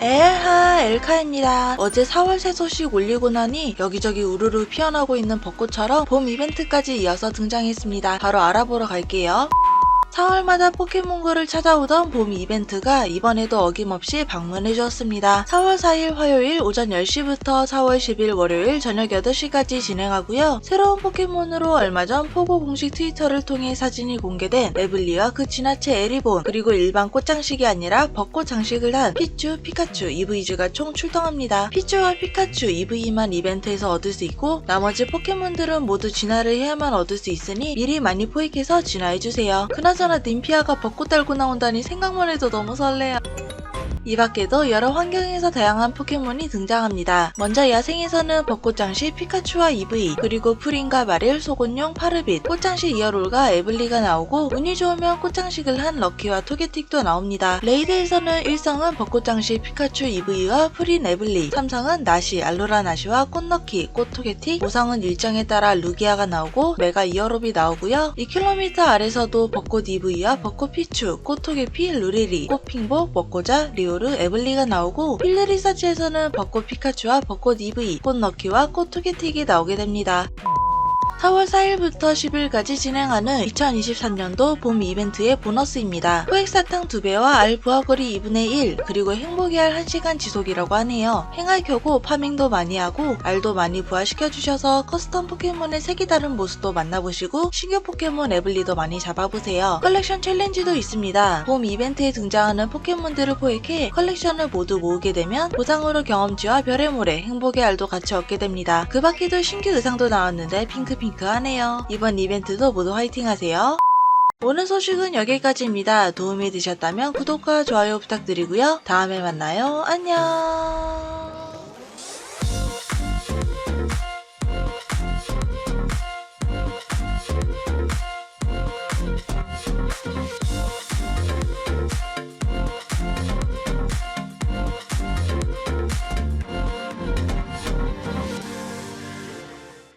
에하 엘카입니다. 어제 4월 새 소식 올리고 나니 여기저기 우르르 피어나고 있는 벚꽃처럼 봄 이벤트까지 이어서 등장했습니다. 바로 알아보러 갈게요. 4월마다 포켓몬고를 찾아오던 봄 이벤트가 이번에도 어김없이 방문해 주었습니다. 4월 4일 화요일 오전 10시부터 4월 10일 월요일 저녁 8시까지 진행하고요. 새로운 포켓몬으로 얼마 전 포고 공식 트위터를 통해 사진이 공개된 레블리와 그 지나체 에리본 그리고 일반 꽃장식이 아니라 벚꽃 장식을 한 피츄, 피카츄, EV즈가 총 출동합니다. 피츄와 피카츄, EV만 이벤트에서 얻을 수 있고 나머지 포켓몬들은 모두 진화를 해야만 얻을 수 있으니 미리 많이 포획해서 진화해주세요. 그나저나 님피아가 벚꽃 달고 나온다니 생각만 해도 너무 설레요. 이 밖에도 여러 환경에서 다양한 포켓몬이 등장합니다. 먼저 야생에서는 벚꽃장시 피카츄와 EV, 그리고 프린과 마릴, 소곤용, 파르빗, 꽃장시 이어롤과 에블리가 나오고 운이 좋으면 꽃장식을 한 럭키와 토게틱도 나옵니다. 레이드에서는 1성은 벚꽃장시 피카츄 EV와 프린 에블리, 3성은 나시, 알로라 나시와 꽃럭키, 꽃토게틱, 5성은 일정에 따라 루기아가 나오고 메가 이어롭이 나오고요. 2km 아래서도 벚꽃 EV와 벚꽃 피츄, 꽃토게피, 루리리, 꽃핑복, 먹고자, 리오 르, 에블리가 나오고 필드 리서치에서는 벚꽃 피카츄와 벚꽃 EV, 꽃너키와 꽃토게틱이 나오게 됩니다. 4월 4일부터 10일까지 진행하는 2023년도 봄 이벤트의 보너스입니다. 포획사탕 2배와 알 부하거리 2분의 1, 그리고 행복의 알 1시간 지속이라고 하네요. 행알 켜고 파밍도 많이 하고 알도 많이 부화시켜주셔서 커스텀 포켓몬의 색이 다른 모습도 만나보시고 신규 포켓몬 에블리도 많이 잡아보세요. 컬렉션 챌린지도 있습니다. 봄 이벤트에 등장하는 포켓몬들을 포획해 컬렉션을 모두 모으게 되면 보상으로 경험치와 별의 모래, 행복의 알도 같이 얻게 됩니다. 그 밖에도 신규 의상도 나왔는데 핑크핑크 하네요. 이번 이벤트도 모두 화이팅 하세요. 오늘 소식은 여기까지입니다. 도움이 되셨다면 구독과 좋아요 부탁드리고요. 다음에 만나요. 안녕.